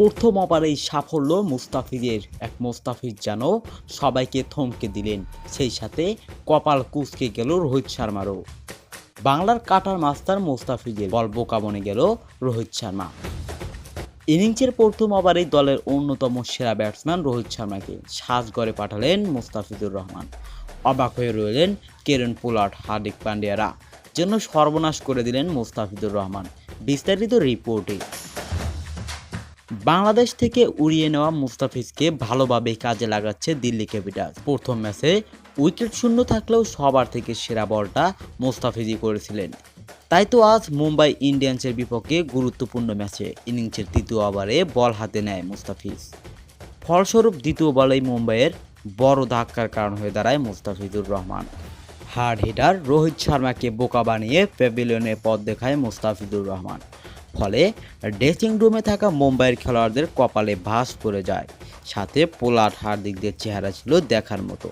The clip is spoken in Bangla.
প্রথম ওভারেই সাফল্য মুস্তাফিজের। এক মুস্তাফিজ যেন সবাইকে থমকে দিলেন, সেই সাথে কপাল কুচকে গেল রোহিত শর্মারও। বাংলার কাটার মাস্টার মুস্তাফিজের বল বোকা বনে গেল রোহিত শর্মা। ইনিংসের প্রথম ওভারেই দলের অন্যতম সেরা ব্যাটসম্যান রোহিত শর্মাকে সাজগড়ে পাঠালেন মুস্তাফিজুর রহমান। অবাক হয়ে রইলেন কেরেন পোলার্ড, হার্দিক পান্ডিয়ারা জন্য সর্বনাশ করে দিলেন মুস্তাফিজুর রহমান। বিস্তারিত রিপোর্টে। বাংলাদেশ থেকে উড়িয়ে নেওয়া মুস্তাফিজকে ভালোভাবে কাজে লাগাচ্ছে দিল্লি ক্যাপিটালস। প্রথম ম্যাচে উইকেট শূন্য থাকলেও সবার থেকে সেরা বলটা মুস্তাফিজই করেছিলেন। তাই তো আজ মুম্বাই ইন্ডিয়ান্সের বিপক্ষে গুরুত্বপূর্ণ ম্যাচে ইনিংসের তৃতীয় ওভারে বল হাতে নেয় মুস্তাফিজ। ফলস্বরূপ দ্বিতীয় বলেই মুম্বাইয়ের বড় ধাক্কার কারণ হয়ে দাঁড়ায় মুস্তাফিজুর রহমান। হার্ড হিটার রোহিত শর্মাকে বোকা বানিয়ে প্যাভিলিয়নে পথ দেখায় মুস্তাফিজুর রহমান। ফলে ড্রেসিং রুমে থাকা মুম্বাইয়ের খেলোয়াড়দের কপালে ভাস করে যায়। সাথে পোলাট হার্দিকদের চেহারা ছিল দেখার মতো।